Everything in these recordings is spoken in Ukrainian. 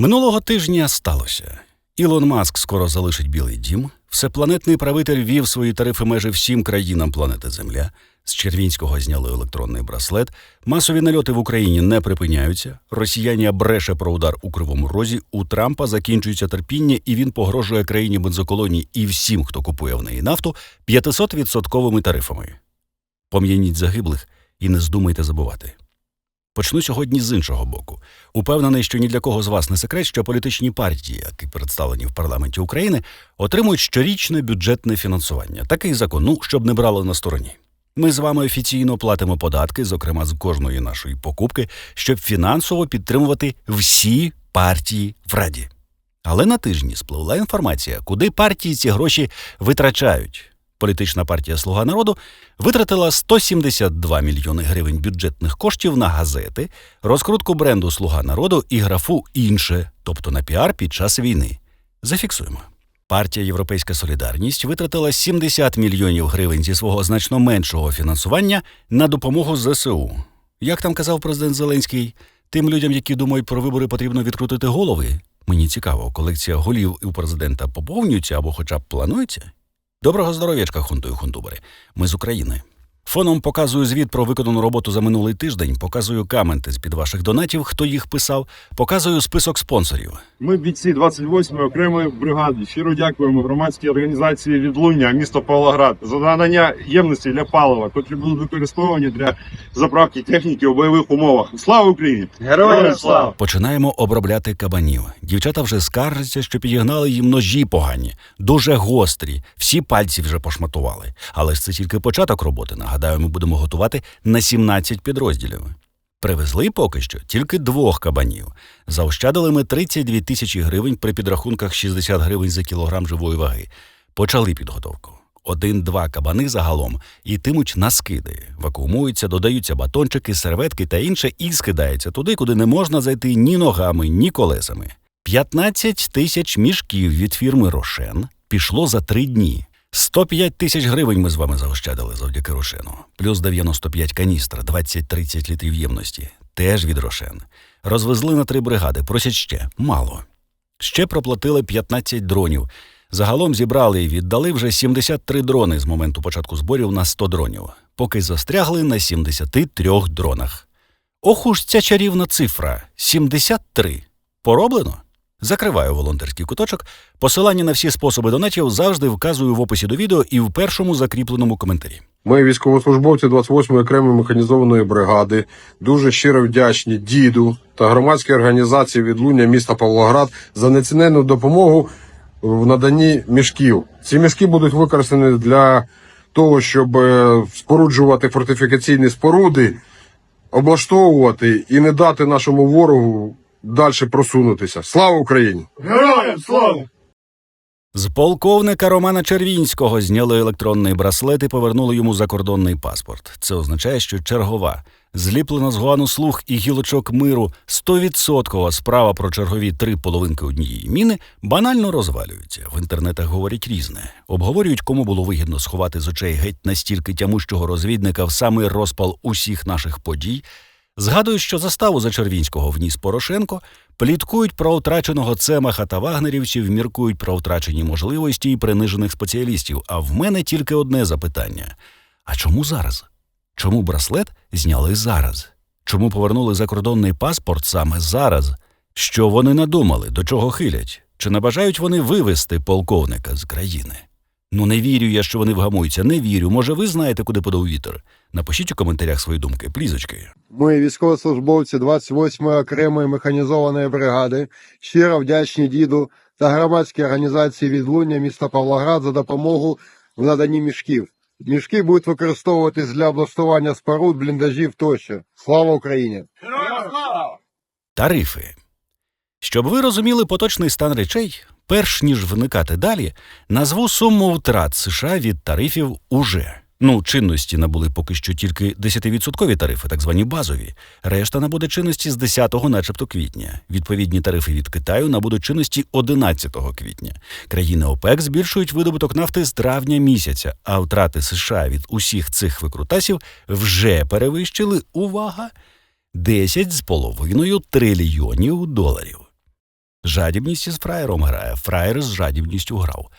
Минулого тижня сталося. Ілон Маск скоро залишить Білий дім. Всепланетний правитель ввів свої тарифи майже всім країнам планети Земля. З Червінського зняли електронний браслет. Масові нальоти в Україні не припиняються. Росіянія бреше про удар у кривому розі. У Трампа закінчується терпіння, і він погрожує країні бензоколонії і всім, хто купує в неї нафту, 500-відсотковими тарифами. Пом'яніть загиблих і не здумайте забувати. Почну сьогодні з іншого боку. Упевнений, що ні для кого з вас не секрет, що політичні партії, які представлені в парламенті України, отримують щорічне бюджетне фінансування. Такий закон, ну, щоб не брали на стороні. Ми з вами офіційно платимо податки, зокрема з кожної нашої покупки, щоб фінансово підтримувати всі партії в Раді. Але на тижні спливла інформація, куди партії ці гроші витрачають. Політична партія Слуга народу витратила 172 мільйони гривень бюджетних коштів на газети, розкрутку бренду Слуга народу і графу інше, тобто на піар під час війни. Зафіксуємо. Партія Європейська Солідарність витратила 70 мільйонів гривень зі свого значно меншого фінансування на допомогу ЗСУ. Як там казав президент Зеленський, тим людям, які думають про вибори, потрібно відкрутити голови. Мені цікаво, колекція голів у президента поповнюється або хоча б планується. Доброго здоров'ячка, хунту і хунтубери. Ми з України. Фоном показую звіт про виконану роботу за минулий тиждень, показую каменти з-під ваших донатів, хто їх писав, показую список спонсорів. Ми бійці 28-ї окремої бригади. Щиро дякуємо громадській організації відлуння місто Павлоград за надання ємності для палива, котрі будуть використовані для заправки техніки у бойових умовах. Слава Україні! Героям слава! Починаємо обробляти кабанів. Дівчата вже скаржаться, що підігнали їм ножі погані, дуже гострі, всі пальці вже пошматували. Але ж це тільки початок роботи. Нагадаю, ми будемо готувати на 17 підрозділів. Привезли поки що тільки двох кабанів. Заощадили ми 32 тисячі гривень при підрахунках 60 гривень за кілограм живої ваги. Почали підготовку. Один-два кабани загалом йтимуть на скиди, вакуумуються, додаються батончики, серветки та інше, і скидається туди, куди не можна зайти ні ногами, ні колесами. 15 тисяч мішків від фірми Рошен пішло за три дні. 105 тисяч гривень ми з вами заощадили завдяки Рошену. Плюс 95 каністр, 20-30 літрів ємності. Теж від Рошен. Розвезли на три бригади, просять ще мало. Ще проплатили 15 дронів. Загалом зібрали і віддали вже 73 дрони з моменту початку зборів на 100 дронів, поки застрягли на 73 дронах. Ох уж ця чарівна цифра 73. Пороблено? Закриваю волонтерський куточок. Посилання на всі способи донатів завжди вказую в описі до відео і в першому закріпленому коментарі. Ми, військовослужбовці 28-ї окремої механізованої бригади, дуже щиро вдячні діду та громадській організації відлуння міста Павлоград за неціненну допомогу в наданні мішків. Ці мішки будуть використані для того, щоб е, споруджувати фортифікаційні споруди, облаштовувати і не дати нашому ворогу далі просунутися. Слава Україні! Героям слава! З полковника Романа Червінського зняли електронний браслет і повернули йому закордонний паспорт. Це означає, що чергова, зліплена з гуану слух і гілочок миру 100% справа про чергові три половинки однієї міни банально розвалюється. В інтернетах говорять різне. Обговорюють, кому було вигідно сховати з очей геть настільки тямущого розвідника в самий розпал усіх наших подій. Згадують, що заставу за Червінського вніс Порошенко, пліткують про втраченого цемаха та вагнерівців, міркують про втрачені можливості і принижених спеціалістів. А в мене тільки одне запитання: а чому зараз? Чому браслет зняли зараз? Чому повернули закордонний паспорт саме зараз? Що вони надумали, до чого хилять? Чи не бажають вони вивести полковника з країни? Ну не вірю я, що вони вгамуються. Не вірю. Може, ви знаєте, куди подав вітер? Напишіть у коментарях свої думки, плізочки. Ми, військовослужбовці 28-ї окремої механізованої бригади, щиро вдячні діду та громадській організації відлуння міста Павлоград за допомогу в наданні мішків. Мішки будуть використовуватись для облаштування споруд, бліндажів тощо. Слава Україні! Тарифи. Щоб ви розуміли поточний стан речей, перш ніж вникати далі, назву суму втрат США від тарифів уже. Ну, чинності набули поки що тільки 10% тарифи, так звані базові. Решта набуде чинності з 10-го, начебто квітня. Відповідні тарифи від Китаю набудуть чинності 11 квітня. Країни ОПЕК збільшують видобуток нафти з травня місяця, а втрати США від усіх цих викрутасів вже перевищили увага 10 з половиною трильйонів доларів. Жадібність із фраєром грає, фраєр з жадібністю грав.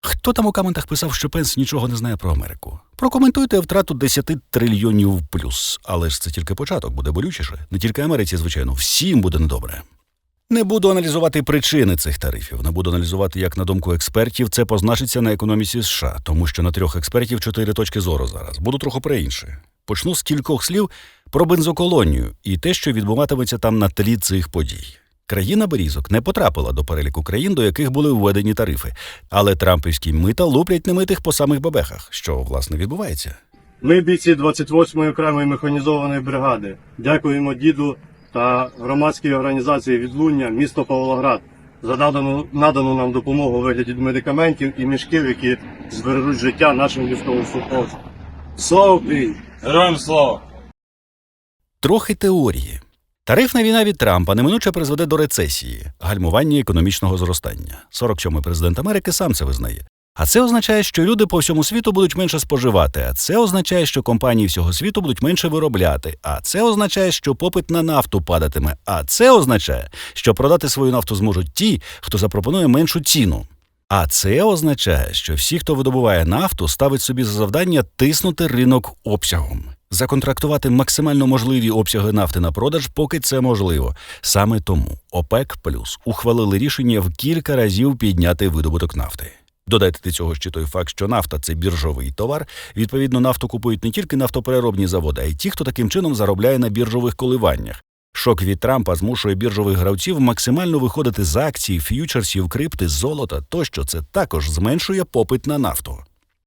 Хто там у коментах писав, що Пенс нічого не знає про Америку? Прокоментуйте втрату 10 трильйонів плюс. Але ж це тільки початок, буде болючіше. Не тільки Америці, звичайно, всім буде недобре. Не буду аналізувати причини цих тарифів, не буду аналізувати, як на думку експертів, це позначиться на економіці США, тому що на трьох експертів чотири точки зору зараз. Буду трохи про інше. Почну з кількох слів про бензоколонію і те, що відбуватиметься там на тлі цих подій. Країна Берізок не потрапила до переліку країн, до яких були введені тарифи, але трампівські мита луплять немитих по самих бабехах, що власне відбувається. Ми бійці 28-ї окремої механізованої бригади. Дякуємо діду та громадській організації відлуння місто Павлоград за надану, надану нам допомогу у вигляді медикаментів і мішків, які збережуть життя нашим військовослужбовцям. Слава Україні! Героям слава! Трохи теорії. Тарифна війна від Трампа неминуче призведе до рецесії, гальмування економічного зростання. 47-й президент Америки сам це визнає. А це означає, що люди по всьому світу будуть менше споживати. А це означає, що компанії всього світу будуть менше виробляти. А це означає, що попит на нафту падатиме. А це означає, що продати свою нафту зможуть ті, хто запропонує меншу ціну. А це означає, що всі, хто видобуває нафту, ставить собі за завдання тиснути ринок обсягом, законтрактувати максимально можливі обсяги нафти на продаж, поки це можливо. Саме тому ОПЕК плюс ухвалили рішення в кілька разів підняти видобуток нафти. Додайте до цього ще той факт, що нафта це біржовий товар. Відповідно, нафту купують не тільки нафтопереробні заводи, а й ті, хто таким чином заробляє на біржових коливаннях. Шок від Трампа змушує біржових гравців максимально виходити з акцій, ф'ючерсів, крипти, золота тощо. Це також зменшує попит на нафту.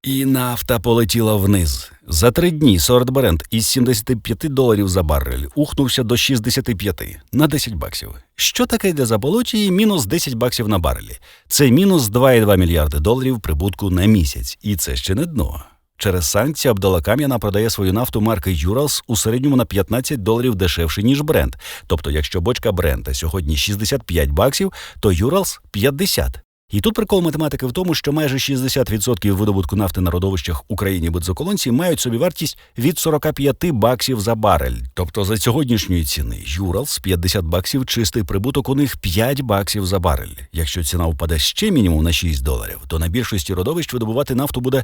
І нафта полетіла вниз. За три дні сорт Брент із 75 доларів за барель ухнувся до 65 на 10 баксів. Що таке для Заболотії мінус 10 баксів на барелі? Це мінус 2,2 мільярди доларів прибутку на місяць. І це ще не дно. Через санкції Абдалакам'яна продає свою нафту марки Юралс у середньому на 15 доларів дешевше, ніж Брент. Тобто, якщо бочка Брента сьогодні 65 баксів, то Юралс 50. І тут прикол математики в тому, що майже 60% видобутку нафти на родовищах Україні бензоколонці мають собі вартість від 45 баксів за барель. Тобто за сьогоднішньої ціни Юралс 50 баксів, чистий прибуток у них 5 баксів за барель. Якщо ціна впаде ще мінімум на 6 доларів, то на більшості родовищ видобувати нафту буде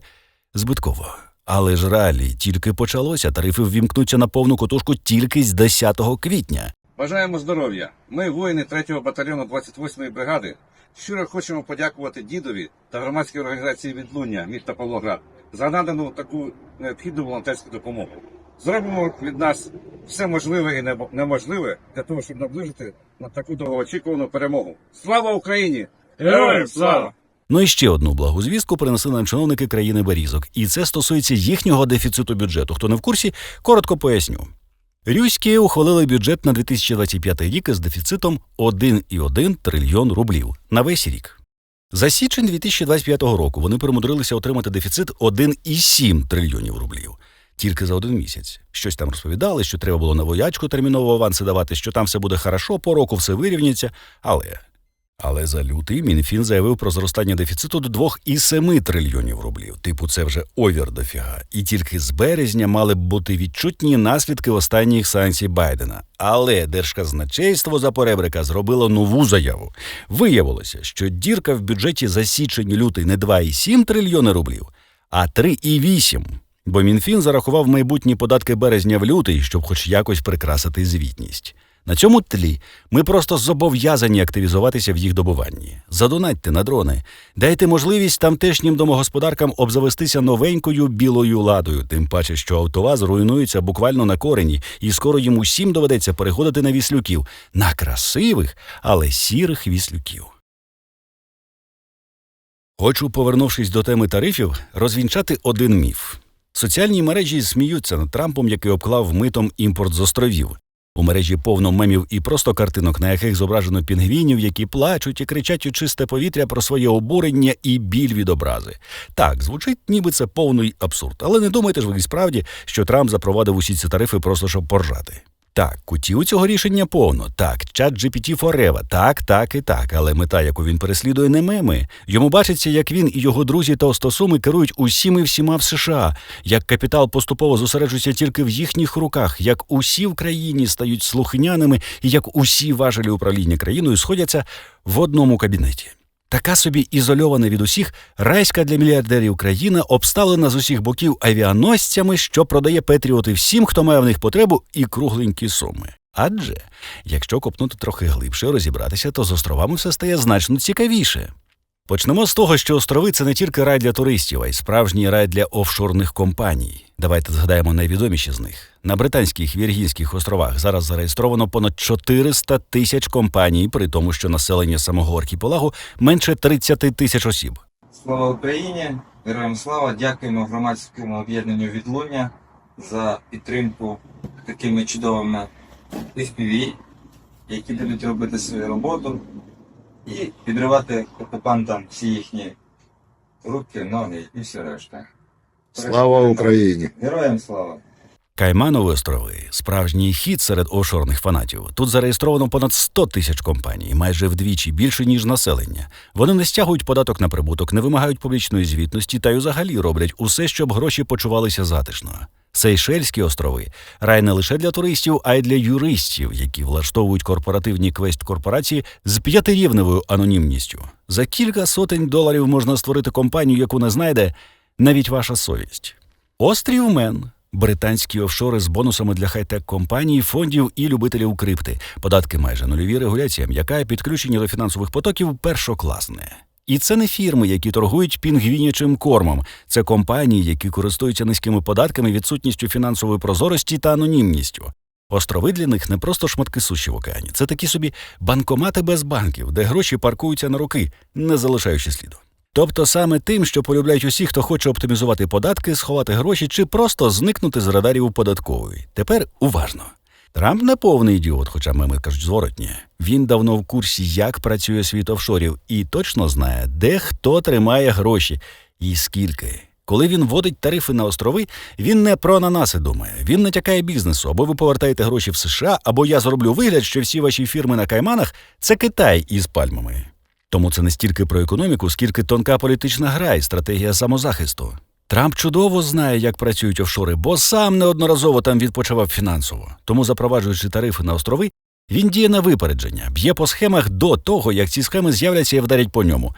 збитково. Але ж ралі тільки почалося. Тарифи ввімкнуться на повну котушку тільки з 10 квітня. Бажаємо здоров'я. Ми, воїни 3-го батальйону 28-ї бригади, щиро хочемо подякувати дідові та громадській організації відлуння міста Павлоград за надану таку необхідну волонтерську допомогу. Зробимо від нас все можливе і неможливе для того, щоб наближити на таку довгоочікувану перемогу. Слава Україні! Героям слава! Ну і ще одну благу звістку принесли нам чиновники країни Берізок, і це стосується їхнього дефіциту бюджету. Хто не в курсі, коротко поясню. Рюські ухвалили бюджет на 2025 рік із дефіцитом 1,1 трильйон рублів на весь рік. За січень 2025 року вони примудрилися отримати дефіцит 1,7 трильйонів рублів. Тільки за один місяць. Щось там розповідали, що треба було на воячку терміново аванси давати, що там все буде хорошо, по року все вирівняться. Але але за лютий Мінфін заявив про зростання дефіциту до 2,7 трильйонів рублів. Типу, це вже овір дофіга. І тільки з березня мали б бути відчутні наслідки останніх санкцій Байдена. Але держказначейство за поребрика зробило нову заяву. Виявилося, що дірка в бюджеті за січень-лютий не 2,7 трильйони рублів, а 3,8. Бо Мінфін зарахував майбутні податки березня в лютий, щоб хоч якось прикрасити звітність. На цьому тлі ми просто зобов'язані активізуватися в їх добуванні. Задонатьте на дрони, дайте можливість тамтешнім домогосподаркам обзавестися новенькою білою ладою, тим паче, що автоваз руйнується буквально на корені, і скоро їм усім доведеться переходити на віслюків, на красивих, але сірих віслюків. Хочу, повернувшись до теми тарифів, розвінчати один міф. Соціальні мережі сміються над Трампом, який обклав митом імпорт з островів. У мережі повно мемів і просто картинок, на яких зображено пінгвінів, які плачуть і кричать у чисте повітря про своє обурення і біль від образи. Так, звучить, ніби це повний абсурд. Але не думайте ж ви справді, що Трамп запровадив усі ці тарифи просто щоб поржати. Так, кутів цього рішення повно. Так, чат GPT Forever. Так, так і так. Але мета, яку він переслідує, не меми. Йому бачиться, як він і його друзі та остосуми керують усіми всіма в США, як капітал поступово зосереджується тільки в їхніх руках, як усі в країні стають слухняними, і як усі важелі управління країною сходяться в одному кабінеті. Така собі ізольована від усіх райська для мільярдерів країна, обставлена з усіх боків авіаносцями, що продає Петріоти всім, хто має в них потребу, і кругленькі суми. Адже, якщо копнути трохи глибше, розібратися, то з островами все стає значно цікавіше. Почнемо з того, що острови це не тільки рай для туристів, а й справжній рай для офшорних компаній. Давайте згадаємо найвідоміші з них. На британських Віргінських островах зараз зареєстровано понад 400 тисяч компаній, при тому, що населення самого архіпелагу менше 30 тисяч осіб. Слава Україні! Героям слава! Дякуємо громадському об'єднанню Відлуння за підтримку такими чудовими FPV, які будуть робити свою роботу і підривати окупантам всі їхні руки, ноги і все решта. Слава Україні! Героям слава! Кайманові острови справжній хід серед офшорних фанатів. Тут зареєстровано понад 100 тисяч компаній, майже вдвічі більше ніж населення. Вони не стягують податок на прибуток, не вимагають публічної звітності та й взагалі роблять усе, щоб гроші почувалися затишно. Сейшельські острови рай не лише для туристів, а й для юристів, які влаштовують корпоративні квест-корпорації з п'ятирівневою анонімністю. За кілька сотень доларів можна створити компанію, яку не знайде навіть ваша совість. Острів Мен. Британські офшори з бонусами для хай-тек компаній, фондів і любителів крипти. Податки майже нульові, регуляція м'яка, підключення до фінансових потоків першокласне. І це не фірми, які торгують пінгвінячим кормом. Це компанії, які користуються низькими податками, відсутністю фінансової прозорості та анонімністю. Острови для них не просто шматки суші в океані, це такі собі банкомати без банків, де гроші паркуються на руки, не залишаючи сліду. Тобто саме тим, що полюбляють усі, хто хоче оптимізувати податки, сховати гроші чи просто зникнути з радарів податкової. Тепер уважно. Трамп не повний ідіот, хоча меми кажуть зворотні. Він давно в курсі, як працює світ офшорів, і точно знає, де хто тримає гроші і скільки. Коли він вводить тарифи на острови, він не про ананаси думає. Він натякає бізнесу, або ви повертаєте гроші в США, або я зроблю вигляд, що всі ваші фірми на Кайманах це Китай із пальмами. Тому це не стільки про економіку, скільки тонка політична гра і стратегія самозахисту. Трамп чудово знає, як працюють офшори, бо сам неодноразово там відпочивав фінансово. Тому, запроваджуючи тарифи на острови, він діє на випередження, б'є по схемах до того, як ці схеми з'являться і вдарять по ньому.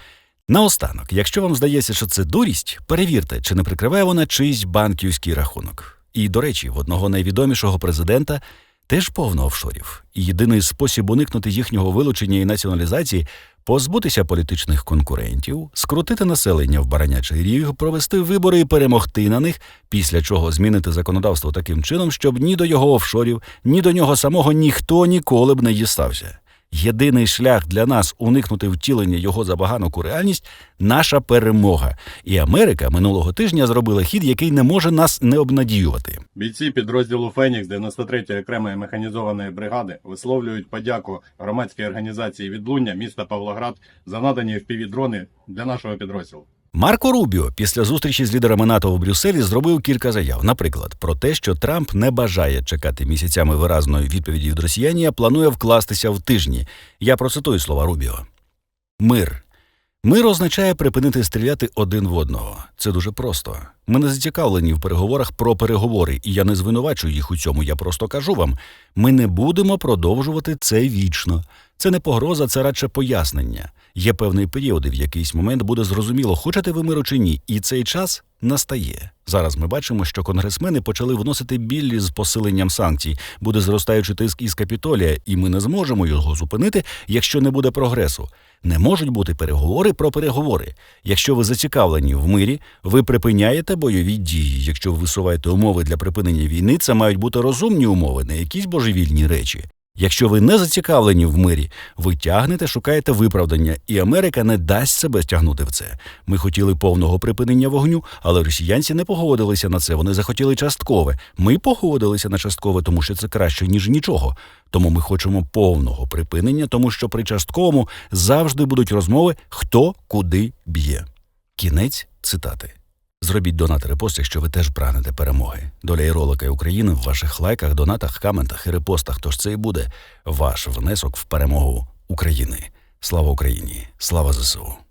Наостанок, якщо вам здається, що це дурість, перевірте, чи не прикриває вона чийсь банківський рахунок. І, до речі, в одного найвідомішого президента теж повно офшорів. І єдиний спосіб уникнути їхнього вилучення і націоналізації позбутися політичних конкурентів, скрутити населення в баранячий ріг, провести вибори і перемогти на них, після чого змінити законодавство таким чином, щоб ні до його офшорів, ні до нього самого ніхто ніколи б не дістався. Єдиний шлях для нас уникнути втілення його забаганок у реальність наша перемога. І Америка минулого тижня зробила хід, який не може нас не обнадіювати. Бійці підрозділу Фенікс 93-ї окремої механізованої бригади висловлюють подяку громадській організації відлуння міста Павлоград за надані FPV-дрони для нашого підрозділу. Марко Рубіо після зустрічі з лідерами НАТО в Брюсселі зробив кілька заяв. Наприклад, про те, що Трамп не бажає чекати місяцями виразної відповіді від росіяні, а планує вкластися в тижні. Я процитую слова Рубіо. Мир. Мир означає припинити стріляти один в одного. Це дуже просто. Ми не зацікавлені в переговорах про переговори, і я не звинувачую їх у цьому. Я просто кажу вам: ми не будемо продовжувати це вічно. Це не погроза, це радше пояснення. Є певний період, і в якийсь момент буде зрозуміло, хочете ви миру чи ні, і цей час настає. Зараз ми бачимо, що конгресмени почали вносити біллі з посиленням санкцій. Буде зростаючий тиск із капітолія, і ми не зможемо його зупинити, якщо не буде прогресу. Не можуть бути переговори про переговори. Якщо ви зацікавлені в мирі, ви припиняєте бойові дії. Якщо ви висуваєте умови для припинення війни, це мають бути розумні умови, не якісь божевільні речі. Якщо ви не зацікавлені в мирі, ви тягнете, шукаєте виправдання, і Америка не дасть себе стягнути в це. Ми хотіли повного припинення вогню, але росіянці не погодилися на це. Вони захотіли часткове. Ми погодилися на часткове, тому що це краще ніж нічого. Тому ми хочемо повного припинення, тому що при частковому завжди будуть розмови, хто куди б'є. Кінець цитати. Зробіть донат репост, якщо ви теж прагнете перемоги. Доля і ролика і України в ваших лайках, донатах, коментах і репостах. Тож це і буде ваш внесок в перемогу України. Слава Україні! Слава ЗСУ!